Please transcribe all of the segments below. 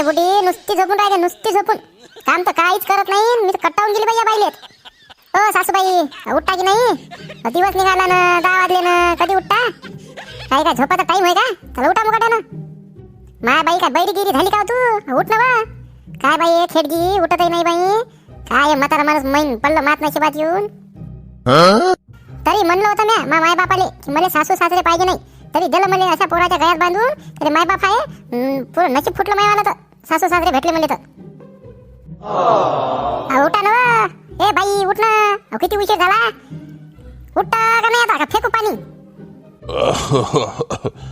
हे बुडी नुसती झोपून राहिले नुसती झोपून. काम तर काहीच करत नाही. मी तर कट्टावून गेली बाई या बाईलेत. हो सासूबाई उठता की नाही? दिवस निघाला ना दहा वाजले ना कधी उठता? काय काय झोपाचा टाइम आहे का? चला उठा मुकाटा ना माय बाई काय बैरीगिरी झाली का हो तू? उठ ना बा. काय बाई खेडगी? उठतही नाही बाई. काय म्हातारा माणूस मैन पडलं मात नशिबात येऊन? तरी म्हणलं होतं म्या मा माय बापाले की मला सासू सासरे पाहिजे नाही. तरी दिलं मला अशा पोराच्या गळ्यात बांधून तरी माय बाप आहे पूर्ण नशीब फुटलं माय मला तर. सासू सासरे भेटले म्हणले तर. उठा ना ए बाई उठ ना. किती उशीर झाला. उठा का नाही आता? का फेकू पाणी?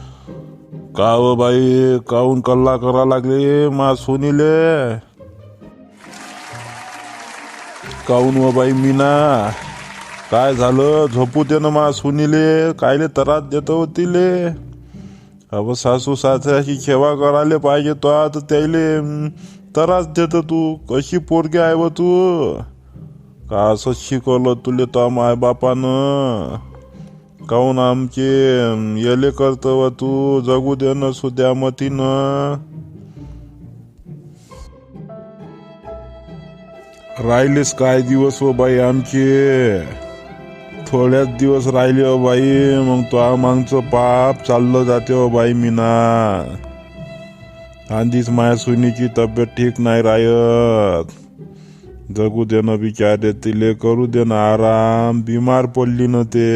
का व बाई काऊन कल्ला करा लागले मा सोनीले? काऊन व बाई मीना? काय झालं? झोपू दे ना मा सोनीले. कायले त्रास देतो हो तिले? अब सासू सासऱ्याची सेवा करायला पाहिजे तो. आता त्याले त्रास देतो तू. कशी पोरगी आहे व तू? का असं शिकवलं तुले तो माय बापानं काऊन आमचे येले व तू? जगू दे न सुद्या मतीनं. राहिलेस काय दिवस व बाई आमचे? थोड्याच दिवस राहिले हो बाई. मग तो मागचं पाप चाललं जाते हो बाई मीना. आधीच माया सुनीची तब्येत ठीक नाही राहत. जगू दे ना बिचारे तिले करू दे ना आराम. बिमार पडली न ते.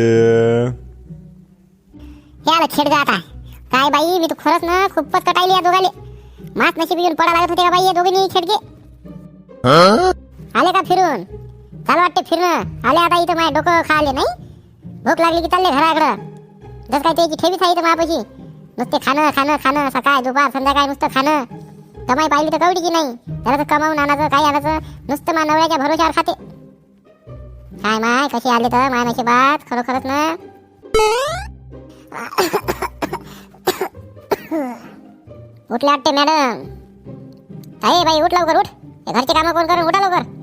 आता काय बाई मी तर खरंच ना खूपच कटायली या दोघाले. मात नशीब येऊन पडा लागत होते का बाई या दोघींनी खेडगे आले का फिरून? झालं वाटते फिरणं. आले आता इथं माझ्या डोकं खाले नाही. भूक लागली की चालले घराकडं. जसं काय त्याची ठेवीच आहे इथं मापाशी नुसते खाणं खाणं खाणं सकाळ दुपार संध्याकाळ नुसतं खाणं. कमाई पाहिली तर कवडी की नाही? त्याला तर कमावून आणायचं काय आणायचं. नुसतं मा नवऱ्याच्या भरोशावर खाते. काय माय कशी आले तर? माय नशिबात खरोखरच ना. उठले वाटते मॅडम. काय बाई उठ लवकर उठ. हे घरचे कामं कोण करून? उठा लवकर.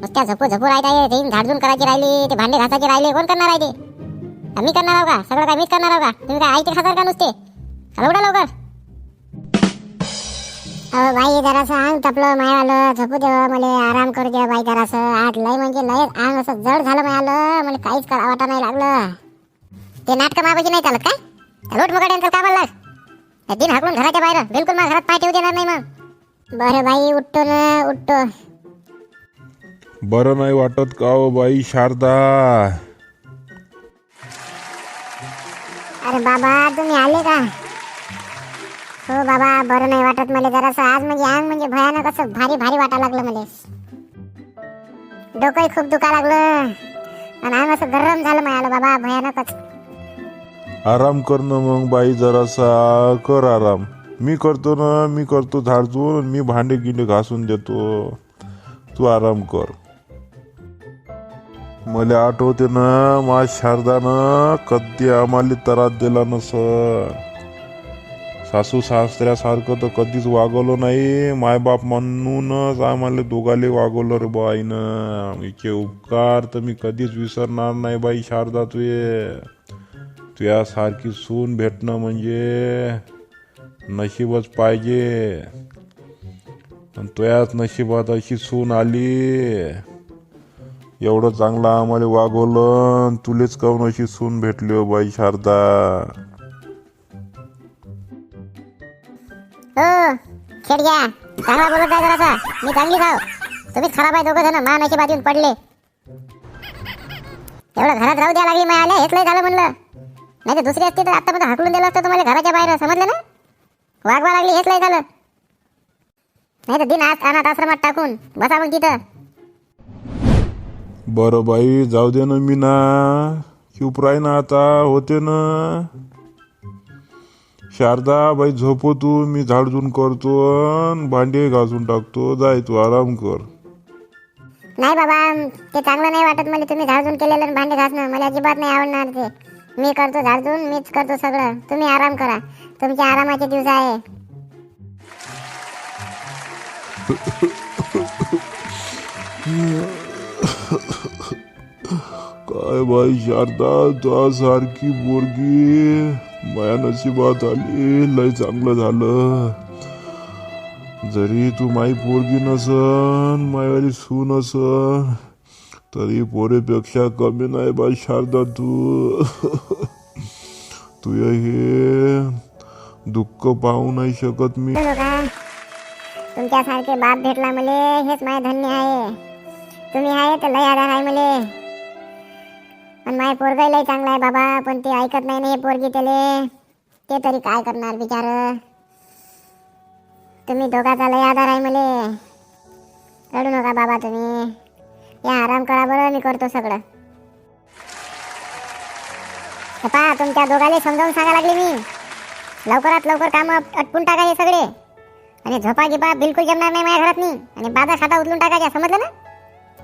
नुसत्या झपू झपू राहत आहे झाडझून करायची राहिली ते भांडे घासायचे राहिले कोण करणार आहे ते? मी करणार आहो का? सगळं काय मीच करणार आहो का? तुम्ही काय आयते खाणार का नुसते? उठा लवकर. अहो बाई जरासं अंग तपलं मायावालं. झोपू देव मला आराम करू द्या बाई जरासं आठ लय म्हणजे लय अंग असं जड झालं मायालं मला काहीच करा वाटा नाही लागलं. ते नाटकं मागायची नाही चालत काय? लोट मग यांचं कामाला लाग. दिन हाकलून घराच्या बाहेर. बिलकुल मग घरात पाय ठेवू देणार नाही मग. बरं बाई उठतो ना उठतो. बरं नाही वाटत का हो बाई शारदा? अरे बाबा तुम्ही आले का? हो बाबा बरं नाही वाटत मला जरासं. आज म्हणजे अंग म्हणजे भयानक असं भारी भारी वाटा लागलं मला. डोकंही खूप दुखा लागलं. आणि अंग असं गरम झालं मला बाबा भयानकच. आराम कर ना मग बाई जरासा. कर आराम. मी करतो ना मी करतो झाडझून मी भांडे गिंडे घासून देतो. तू आराम कर. मला आठवते ना मा शारदानं कधी आम्हाला त्रास दिला नस सासू सासऱ्यासारखं तर कधीच वागवलं नाही. मायबाप म्हणूनच आम्हाला दोघाले वागवलं रे बाईनं. इचे उपकार तर मी कधीच विसरणार नाही बाई शारदा तुये. तुझ्यासारखी सून भेटणं म्हणजे नशीबच पाहिजे. पण तुझ्याच नशिबात अशी सून आली. एवढं चांगलं आम्हाला वागवलं तुलेच काऊन अशी सून भेटली हो बाई शारदा? हो चांगला बोलत जा जरासा. मी चांगली खाव तुम्ही खराब आहे दोघं जण. मान अशी बाजून पडले. एवढं घरात राहू द्या लागली मी आल्या हेच लय झालं म्हणलं. नाही तर दुसरी असते तर आतापर्यंत हाकलून दिलं असतं तुम्हाला घराच्या बाहेर. समजलं ना? वागवा लागली हेच लय झालं. नाही तर दिन आज अनाथ आश्रमात टाकून बसा मग तिथं. बरं बाई जाऊ दे ना मी ना चुप राही ना आता होते ना. शारदा बाई झोपो तू. मी झाडझून करतो भांडे घासून टाकतो. जाय तू आराम कर. नाही बाबा ते चांगलं नाही वाटत मला. तुम्ही झाडझून केलेलं आणि भांडे घासणं. मला अजिबात नाही आवडणार ते. मी करतो झाडझून मीच करतो सगळं. तुम्ही आराम करा. तुमच्या आरामाचे दिवस आहे. काय बाई शारदा सारखी पोरगी. माया नशिबात आली लय चांगलं झालं. जरी तू माई पोरगी नसन मायावाली सून असन तरी पोरेपेक्षा कमी नाही बाई शारदा तू. तू हे दुःख पाहू नाही शकत मी. तुमच्यासारखे बाप भेटला मला हेच माझे धन्य आहे. तुम्ही आहे तर लय आधार आहे मले. पण माझे पोरगा लय चांगला आहे बाबा पण ते ऐकत नाही ना हे पोरगी त्याले. ते तरी काय करणार बिचार? तुम्ही दोघाचा लय आधार आहे मले. रडू नका बाबा तुम्ही. या आराम करा बरं मी करतो सगळं. हे पहा तुमच्या दोघाले समजावून सांगा लागले मी. लवकरात लवकर काम अटपून टाका हे सगळे. आणि झोपा गिपा बिलकुल जमणार नाही माझ्या घरात नाही आणि बाजा खाता उचलून टाकायच्या समजलं ना?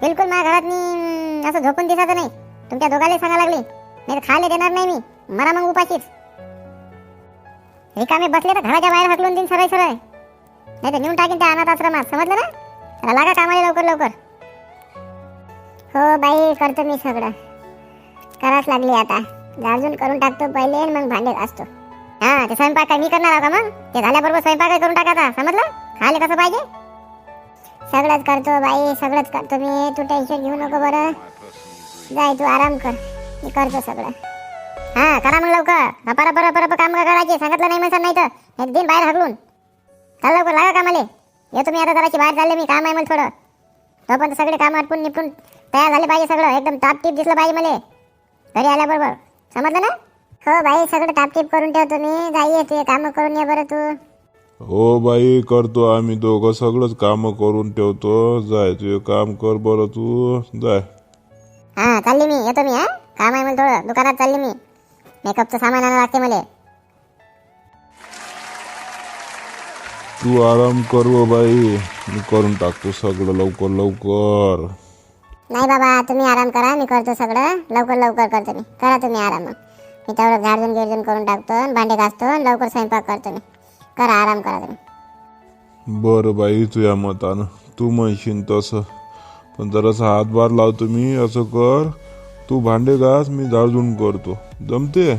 बिलकुल माझ्या घरात मी असं झोपून दिसायचं नाही. तुमच्या दोघाला सांगा लागले. नाही तर खायला देणार नाही मी. मरा मग उपाशीच. रिकामे बसले तर घराच्या बाहेर हकलून देईन सरळ सरळ. नाही तर नेऊन टाकेन त्या अनाथ आश्रमात. समजलं ना? चला लागा कामाला लवकर लवकर. हो बाई करतो मी सगळं. करावंच लागली आता. गाजून करून टाकतो पहिले मग भांडे घासतो. हा ते स्वयंपाक काय मी करणार आहो का मग? ते झाल्याबरोबर स्वयंपाक करून टाकायचा समजलं? खायला कसं पाहिजे? सगळंच करतो बाई सगळंच करतो मी तू टेन्शन घेऊ नको बरं. जाय तू आराम कर. मी करतो सगळं. हां करा मग लवकर. रपा रपा रपा रपा काम करायचे? सांगितलं नाही म्हणसान नाही तर. एक दिन बाहेर हकलून चल लवकर लागा कामाले. येतो मी आता जराशी बाहेर चालले मी. काम आहे मला थोडं. तोपर्यंत सगळे काम आटपून निपटून तयार झाले पाहिजे सगळं. एकदम टापटीप दिसलं पाहिजे मला. घरी आल्याबरोबर. समजलं ना? हो बाई सगळं टापटीप करून ठेवतो मी जाई ते कामं करून ये बरं तू. हो बाई करतो आम्ही दोघं सगळंच काम करून ठेवतो. जाय तू एक काम कर बरं तू. जाय. हा चालली मी. येतो मी हा? काम आहे मला थोडं. दुकानात चालली मी. मेकअपचं सामान आणावं लागते मला. तू आराम कर व बाई. मी करून टाकतो सगळं लवकर लवकर. नाही बाबा तुम्ही आराम करा. मी करतो सगळं. लवकर लवकर करतो मी. करा तुम्ही आराम. मग मी तेवढं झाडझून गिरजून करून टाकतो आणि भांडे घासतो आणि लवकर स्वयंपाक करतो मी. करा आराम करा तुम्ही बरं बाई तुझ्या मतानं. तू म्हणशील तसं. पण जरासा हातभार लावतो मी असं कर. तू भांडे घास मी झाडझूड करतो. जमते?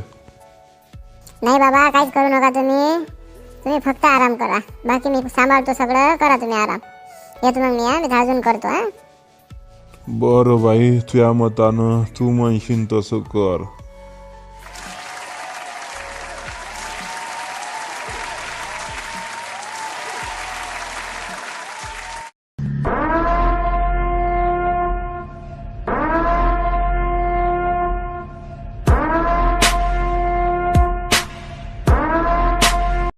नाही बाबा काहीच करू नका तुम्ही. तुम्ही फक्त आराम करा. बाकी मी सांभाळतो सगळं करा तुम्ही आराम. येतो मग मी हा. मी झाडझून करतो हा. बरं बाई तुझ्या मतानं. तू म्हणशील तसं कर.